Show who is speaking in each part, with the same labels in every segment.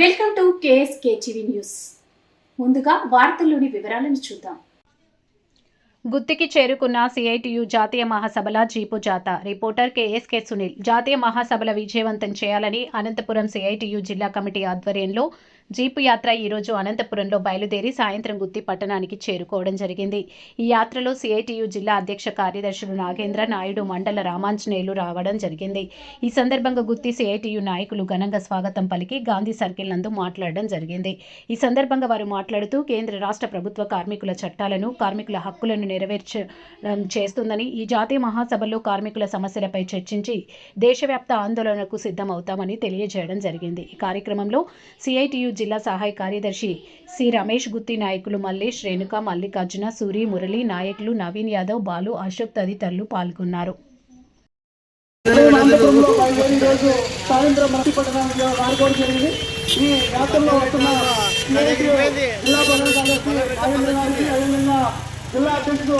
Speaker 1: Welcome to KSK TV news. ముందుగా వార్తల్లోని వివరాలను చూద్దాం.
Speaker 2: గుత్తికి చేరుకున్న సిఐటియు జాతీయ మహాసభల జీపు జాత. రిపోర్టర్ కేఎస్కే సునీల్ జాతీయ మహాసభల విజయవంతం చేయాలని అనంతపురం సిఐటియు జిల్లా కమిటీ ఆధ్వర్యంలో జీపు యాత్ర ఈరోజు అనంతపురంలో బయలుదేరి సాయంత్రం గుత్తి పట్టణానికి చేరుకోవడం జరిగింది. ఈ యాత్రలో సిఐటియు జిల్లా అధ్యక్ష కార్యదర్శులు నాగేంద్ర నాయుడు మండల రామాంజనేయులు రావడం జరిగింది. ఈ సందర్భంగా గుత్తి సిఐటియు నాయకులు ఘనంగా స్వాగతం పలికి గాంధీ సర్కిల్ నందు మాట్లాడడం జరిగింది. ఈ సందర్భంగా వారు మాట్లాడుతూ కేంద్ర రాష్ట్ర ప్రభుత్వ కార్మికుల చట్టాలను కార్మికుల హక్కులను నెరవేర్చడం చేస్తుందని ఈ జాతీయ మహాసభలో కార్మికుల సమస్యలపై చర్చించి దేశవ్యాప్త ఆందోళనకు సిద్ధమవుతామని తెలియజేయడం జరిగింది. ఈ కార్యక్రమంలో సిఐటియు జిల్లా సహాయ కార్యదర్శి సి. రమేష్ గుత్తి నాయకులు మల్లేష్ రేణుక మల్లికార్జున సూరి మురళి నాయకులు నవీన్ యాదవ్ బాలు అశోక్ తదితరులు పాల్గొన్నారు.
Speaker 3: ఈ యాత్రలో వస్తున్న జిల్లా జిల్లా అధ్యక్షుడు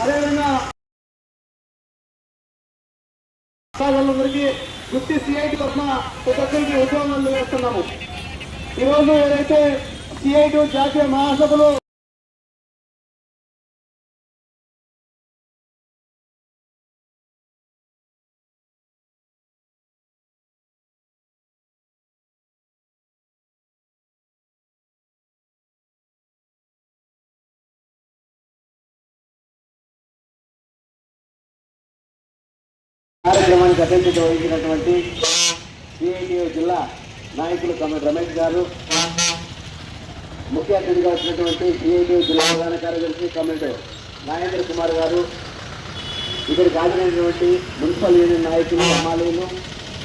Speaker 3: అదేవిధంగా వాళ్ళందరికీ గుర్తి సిఐటి తరఫున ప్రతి ఒక్కరికి ఉద్యోగాలు వేస్తున్నాము. ఈరోజు ఏదైతే సిఐటి జాతీయ మహాసభలో కార్యక్రమానికి అధ్యక్షత వహించినటువంటి సిఐటిఓ జిల్లా నాయకులు కమల్ రమేష్ గారు ముఖ్య అతిథిగా వచ్చినటువంటి సిఐటిఓ జిల్లా ప్రధాన కార్యదర్శి కమిటీ నాగేంద్ర కుమార్ గారు ఇక్కడికి హాజరైనటువంటి మున్సిపల్ యూనియన్ నాయకులు అమ్మాలీలు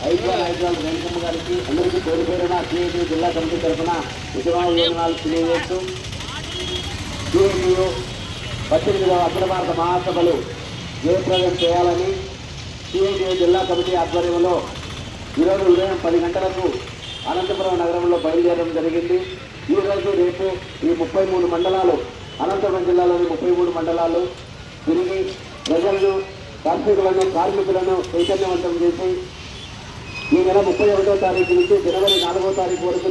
Speaker 3: ఐదుగా నాయకురాలు రేణుకమ్మ గారికి అందరికీ పేరు పేరున సిఐటిఓ జిల్లా కమిటీ తరఫున ఉద్యమాలు తెలియజేస్తూ సిఐటిఓ పద్దెనిమిదవ అఖిల భారత మహాసభలు జయప్రదం చేయాలని సిఐటిఐ జిల్లా కమిటీ ఆధ్వర్యంలో ఈరోజు ఉదయం పది గంటలకు అనంతపురం నగరంలో బయలుదేరడం జరిగింది. ఈ రేపు ఈ ముప్పై మూడు మండలాలు అనంతపురం జిల్లాలోని ముప్పై మూడు మండలాలు తిరిగి ప్రజలను కార్మికులను కార్మికులను చైతన్యవంతం చేసి ఈ నెల ముప్పై ఒకటో తారీఖు నుంచి జనవరి నాలుగో తారీఖు వరకు